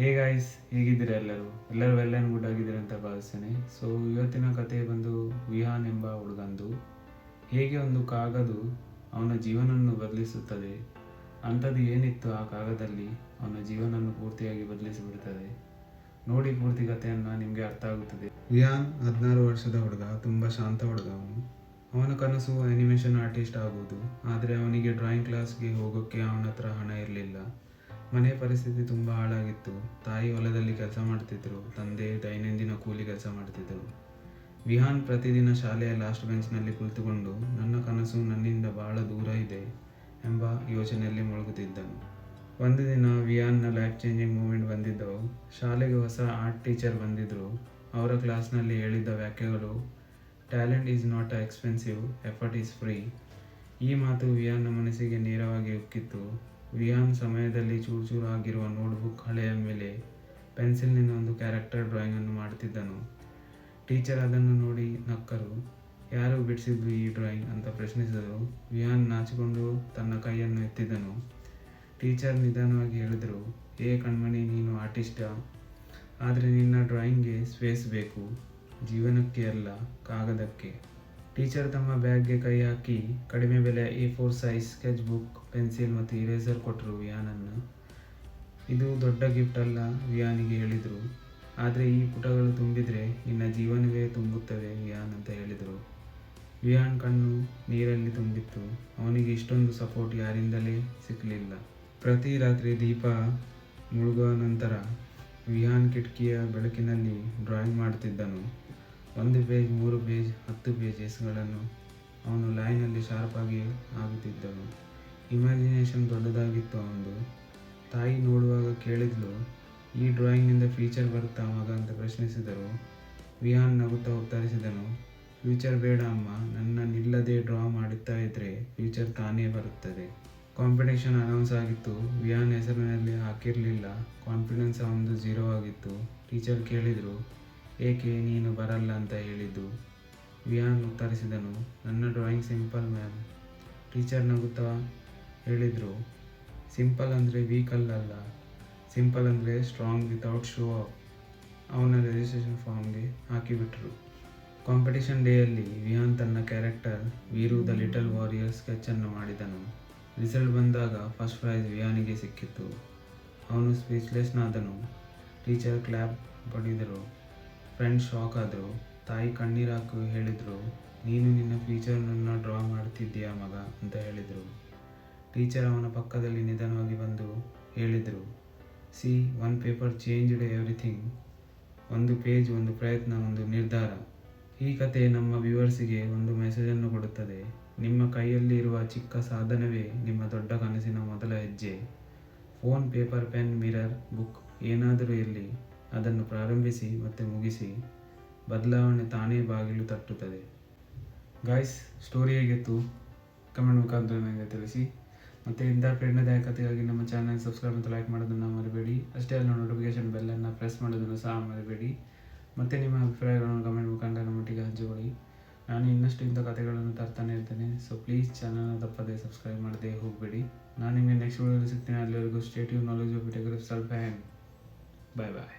Hey guys ಹೇಗಿದ್ದೀರಾ ಎಲ್ಲರೂ? ಎಲ್ಲರೂ ವೆಲ್ ಆ್ಯಂಡ್ ಗುಡ್ ಆಗಿದ್ದೀರಾ ಅಂತ ಭಾವಿಸ್ತೇನೆ. ಸೊ ಇವತ್ತಿನ ಕತೆ ಬಂದು ವಿಹಾನ್ ಎಂಬ ಹುಡುಗಂದು. ಹೇಗೆ ಒಂದು ಕಾಗದು ಅವನ ಜೀವನವನ್ನು ಬದಲಿಸುತ್ತದೆ, ಅಂಥದ್ದು ಏನಿತ್ತು ಆ ಕಾಗದಲ್ಲಿ ಅವನ ಜೀವನವನ್ನು ಪೂರ್ತಿಯಾಗಿ ಬದಲಿಸಿಬಿಡ್ತದೆ? ನೋಡಿ ಪೂರ್ತಿ ಕಥೆಯನ್ನು ನಿಮಗೆ ಅರ್ಥ ಆಗುತ್ತದೆ. ವಿಹಾನ್ ಹದಿನಾರು ವರ್ಷದ ಹುಡುಗ, ತುಂಬ ಶಾಂತ ಹುಡುಗ ಅವನು. ಅವನ ಕನಸು ಅನಿಮೇಷನ್ ಆರ್ಟಿಸ್ಟ್ ಆಗುವುದು ಆದರೆ ಅವನಿಗೆ ಡ್ರಾಯಿಂಗ್ ಕ್ಲಾಸ್ಗೆ ಹೋಗೋಕ್ಕೆ ಅವನ ಹತ್ರ ಹಣ ಇರಲಿಲ್ಲ. ಮನೆ ಪರಿಸ್ಥಿತಿ ತುಂಬ ಹಾಳಾಗಿತ್ತು. ತಾಯಿ ಹೊಲದಲ್ಲಿ ಕೆಲಸ ಮಾಡ್ತಿದ್ರು, ತಂದೆ ದೈನಂದಿನ ಕೂಲಿ ಕೆಲಸ ಮಾಡ್ತಿದ್ದರು ವಿಹಾನ್ ಪ್ರತಿದಿನ ಶಾಲೆಯ ಲಾಸ್ಟ್ ಬೆಂಚ್ನಲ್ಲಿ ಕುಳಿತುಕೊಂಡು, ನನ್ನ ಕನಸು ನನ್ನಿಂದ ಬಹಳ ದೂರ ಇದೆ ಎಂಬ ಯೋಚನೆಯಲ್ಲಿ ಮುಳುಗುತ್ತಿದ್ದನು. ಒಂದು ದಿನ ವಿಯಾನ್ನ ಲೈಫ್ ಚೇಂಜಿಂಗ್ ಮೂಮೆಂಟ್ ಬಂದಿದ್ದವು ಶಾಲೆಗೆ ಹೊಸ ಆರ್ಟ್ ಟೀಚರ್ ಬಂದಿದ್ದರು ಅವರ ಕ್ಲಾಸ್ನಲ್ಲಿ ಹೇಳಿದ್ದ ವ್ಯಾಖ್ಯೆಗಳು talent is not expensive effort is free ಈ ಮಾತು ವಿಯಾನ್ನ ಮನಸ್ಸಿಗೆ ನೇರವಾಗಿ ಉಕ್ಕಿತ್ತು. ವಿಯಾನ್ ಸಮಯದಲ್ಲಿ ಚೂರು ಚೂರು ಆಗಿರುವ ನೋಟ್ಬುಕ್ ಹಳೆಯ ಮೇಲೆ ಪೆನ್ಸಿಲ್ನಿಂದ ಒಂದು ಕ್ಯಾರೆಕ್ಟರ್ ಡ್ರಾಯಿಂಗನ್ನು ಮಾಡುತ್ತಿದ್ದನು ಟೀಚರ್ ಅದನ್ನು ನೋಡಿ ನಕ್ಕರು, ಯಾರು ಬಿಡಿಸಿದ್ದು ಈ ಡ್ರಾಯಿಂಗ್? ಅಂತ ಪ್ರಶ್ನಿಸಿದರು. ವಿಯಾನ್ ನಾಚಿಕೊಂಡು ತನ್ನ ಕೈಯನ್ನು ಎತ್ತಿದನು. ಟೀಚರ್ ನಿಧಾನವಾಗಿ ಹೇಳಿದರು, ಏ ಕಣ್ಮಣಿ, ನೀನು ಆರ್ಟಿಸ್ಟಾ. ಆದರೆ ನಿನ್ನ ಡ್ರಾಯಿಂಗ್ಗೆ ಸ್ಪೇಸ್ ಬೇಕು. ಜೀವನಕ್ಕೆ ಅಲ್ಲ, ಕಾಗದಕ್ಕೆ. ಟೀಚರ್ ತಮ್ಮ ಬ್ಯಾಗ್ಗೆ ಕೈ ಹಾಕಿ, ಕಡಿಮೆ ಬೆಲೆ A four size sketch book pencil ಮತ್ತು ಇರೇಸರ್ ಕೊಟ್ಟರು ವಿಯಾನನ್ನು. ಇದು ದೊಡ್ಡ ಗಿಫ್ಟ್ ಅಲ್ಲ, ವಿಯಾನಿಗೆ ಹೇಳಿದರು. ಆದರೆ ಈ ಪುಟಗಳು ತುಂಬಿದರೆ ನಿನ್ನ ಜೀವನವೇ ತುಂಬುತ್ತವೆ ವಿಯಾನ್ ಅಂತ ಹೇಳಿದರು. ವಿಯಾನ್ ಕಣ್ಣು ನೀರಲ್ಲಿ ತುಂಬಿತ್ತು. ಅವನಿಗೆ ಇಷ್ಟೊಂದು ಸಪೋರ್ಟ್ ಯಾರಿಂದಲೇ ಸಿಕ್ಕಲಿಲ್ಲ ಪ್ರತಿ ರಾತ್ರಿ ದೀಪ ಮುಳುಗುವ ನಂತರ ವಿಹಾನ್ ಕಿಟಕಿಯ ಬೆಳಕಿನಲ್ಲಿ ಡ್ರಾಯಿಂಗ್ ಮಾಡುತ್ತಿದ್ದನು ಒಂದು ಪೇಜ್ ಮೂರು ಪೇಜ್ ಹತ್ತು ಪೇಜಸ್ಗಳನ್ನು ಅವನು ಲೈನಲ್ಲಿ ಶಾರ್ಪಾಗಿ ಆಗುತ್ತಿದ್ದನು ಇಮ್ಯಾಜಿನೇಷನ್ ದೊಡ್ಡದಾಗಿತ್ತು ಅವನದು. ತಾಯಿ ನೋಡುವಾಗ ಕೇಳಿದ್ಲು, ಈ ಡ್ರಾಯಿಂಗ್ನಿಂದ ಫ್ಯೂಚರ್ ಬರುತ್ತಾ ಮಗ? ಅಂತ ಪ್ರಶ್ನಿಸಿದರು. ವಿಹಾನ್ ನಗುತ್ತಾ ಉತ್ತರಿಸಿದನು ಫ್ಯೂಚರ್ ಬೇಡ ಅಮ್ಮ. ನನ್ನ ನಿಲ್ಲದೆ ಡ್ರಾ ಮಾಡುತ್ತಾ ಇದ್ದರೆ ಫ್ಯೂಚರ್ ತಾನೇ ಬರುತ್ತದೆ. ಕಾಂಪಿಟೇಷನ್ ಅನೌನ್ಸ್ ಆಗಿತ್ತು. ವಿಯಾನ್ ಹೆಸರಿನಲ್ಲಿ ಹಾಕಿರಲಿಲ್ಲ. ಕಾನ್ಫಿಡೆನ್ಸ್ ಅವನದು ಜೀರೋ ಆಗಿತ್ತು. ಟೀಚರ್ ಕೇಳಿದರು ಏಕೆ ನೀನು ಬರಲ್ಲ ಅಂತ ಹೇಳಿದ್ದು? ವಿಯಾನ್ ಉತ್ತರಿಸಿದನು, ನನ್ನ ಡ್ರಾಯಿಂಗ್ ಸಿಂಪಲ್ ಮ್ಯಾಮ್ ಟೀಚರ್ ನಗುತ್ತಾ? ಹೇಳಿದರು. ಸಿಂಪಲ್ ಅಂದರೆ ವೀಕಲ್ ಅಲ್ಲ ಸಿಂಪಲ್ ಅಂದರೆ ಸ್ಟ್ರಾಂಗ್ ವಿತೌಟ್ ಶೋ ಅಪ್ ಅವನ ರಿಜಿಸ್ಟ್ರೇಷನ್ ಫಾರ್ಮ್ಗೆ ಹಾಕಿಬಿಟ್ರು. ಕಾಂಪಿಟೇಷನ್ ಡೇಯಲ್ಲಿ ವಿಯಾನ್ ತನ್ನ character Veeru the little warrior ಸ್ಕೆಚನ್ನು ಮಾಡಿದನು. ರಿಸಲ್ಟ್ ಬಂದಾಗ ಫಸ್ಟ್ ಪ್ರೈಸ್ ವಿಯಾನಿಗೆ ಸಿಕ್ಕಿತ್ತು. ಅವನು ಸ್ಪೀಚ್ಲೆಸ್ನಾದನು ಟೀಚರ್ ಕ್ಲ್ಯಾಪ್ ಪಡೆದರು ಫ್ರೆಂಡ್ಸ್ ಶಾಕ್ ಆದರು. ತಾಯಿ ಕಣ್ಣೀರಾಕು ಹೇಳಿದರು, ನೀನು ನಿನ್ನ ಫ್ಯೂಚರ್ನನ್ನು ಡ್ರಾ ಮಾಡ್ತಿದ್ದೀಯಾ ಮಗ? ಅಂತ ಹೇಳಿದರು. ಟೀಚರ್ ಅವನ ಪಕ್ಕದಲ್ಲಿ ನಿಧಾನವಾಗಿ ಬಂದು ಹೇಳಿದರು see one paper changed everything ಒಂದು ಪೇಜ್ ಒಂದು ಪ್ರಯತ್ನ, ಒಂದು ನಿರ್ಧಾರ. ಈ ಕತೆ ನಮ್ಮ ವ್ಯೂವರ್ಸಿಗೆ ಒಂದು ಮೆಸೇಜನ್ನು ಕೊಡುತ್ತದೆ. ನಿಮ್ಮ ಕೈಯಲ್ಲಿರುವ ಚಿಕ್ಕ ಸಾಧನವೇ ನಿಮ್ಮ ದೊಡ್ಡ ಕನಸಿನ ಮೊದಲ ಹೆಜ್ಜೆ. Phone paper pen mirror book ಏನಾದರೂ ಇರಲಿ. ಅದನ್ನು ಪ್ರಾರಂಭಿಸಿ ಮತ್ತೆ ಮುಗಿಸಿ ಬದಲಾವಣೆ ತಾನೇ ಬಾಗಿಲು ತಟ್ಟುತ್ತದೆ. ಗಾಯ್ಸ್ ಸ್ಟೋರಿ ಹೇಗಿತ್ತು ಕಮೆಂಟ್ ಮುಖಾಂತರ ನನಗೆ ತಿಳಿಸಿ. ಮತ್ತು ಇಂಥ ಪ್ರೇರಣಾದಾಯಕತೆಗಾಗಿ ನಮ್ಮ ಚಾನಲ್ ಸಬ್ಸ್ಕ್ರೈಬ್ ಮತ್ತು ಲೈಕ್ ಮಾಡೋದನ್ನು ಮರಿಬೇಡಿ. ಅಷ್ಟೇ ಅಲ್ಲ ನೋಟಿಫಿಕೇಶನ್ ಬೆಲ್ಲನ್ನು ಪ್ರೆಸ್ ಮಾಡೋದನ್ನು ಸಹ ಮರಿಬೇಡಿ. ಮತ್ತು ನಿಮ್ಮ ಅಭಿಪ್ರಾಯಗಳನ್ನು ಕಮೆಂಟ್ ಮುಖಾಂತರ ನಮ್ಮೊಟ್ಟಿಗೆ ಹಂಚಿಕೊಳ್ಳಿ. ನಾನು ಇನ್ನಷ್ಟು ಇಂಥ ಕಥೆಗಳನ್ನು ತರ್ತಾನೆ ಇರ್ತೇನೆ. ಸೊ ಪ್ಲೀಸ್ ಚಾನಲ್ನ ತಪ್ಪದೆ ಸಬ್ಸ್ಕ್ರೈಬ್ ಮಾಡದೆ ಹೋಗಬೇಡಿ. ನಾನು ನಿಮಗೆ ನೆಕ್ಸ್ಟ್ ವಿಡಿಯೋದಲ್ಲಿ ಸಿಗ್ತೀನಿ. ಅಲ್ಲಿವರೆಗೂ ಸ್ಟೇಟಿವ್ ನಾಲೆಜ್ ಆಫ್ ಇಟಗ್ರಿಫ್ ಸ್ವಲ್ಪ ಹ್ಯಾಂಡ್ ಬಾಯ್ ಬಾಯ್